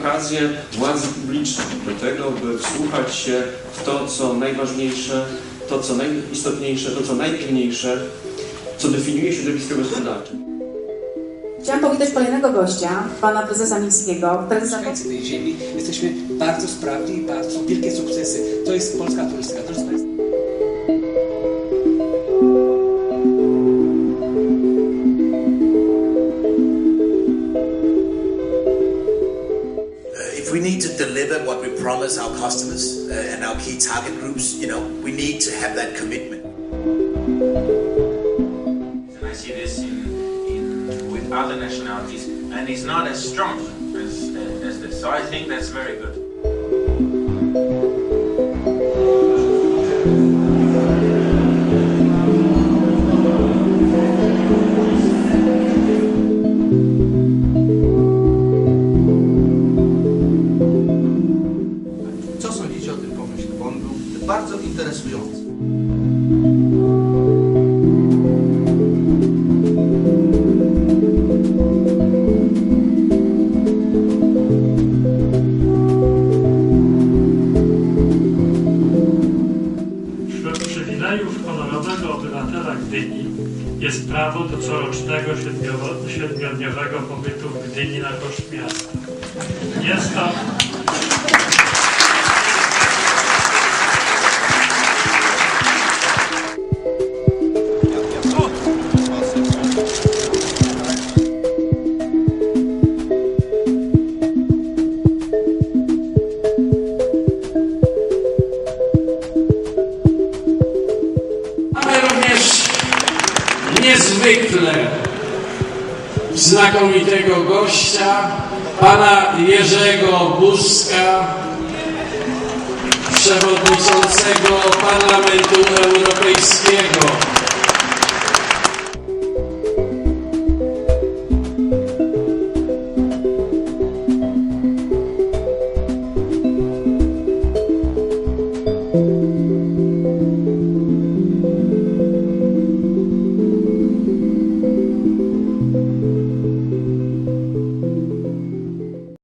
okazję władzy publicznej do tego, by wsłuchać się w to, co najważniejsze, to, co najistotniejsze, to, co najpilniejsze, co definiuje środowisko gospodarcze. Chciałam powitać kolejnego gościa, pana prezesa Mińskiego, prezesa mieszkańcy tej ziemi jesteśmy bardzo sprawni i bardzo wielkie sukcesy. To jest polska turystyka. Proszę Państwa. If we need to deliver what we promise our customers uh, and our key target groups, you know, we need to have that commitment. And I see this in, in with other nationalities, and it's not as strong as, uh, as this. So I think that's very good. Pomyśle? Bo on był bardzo interesujący. Jest prawo do corocznego siedmiodniowego pobytu w Gdyni na koszt miasta. Jest to niezwykle znakomitego gościa, pana Jerzego Buzka, przewodniczącego Parlamentu Europejskiego.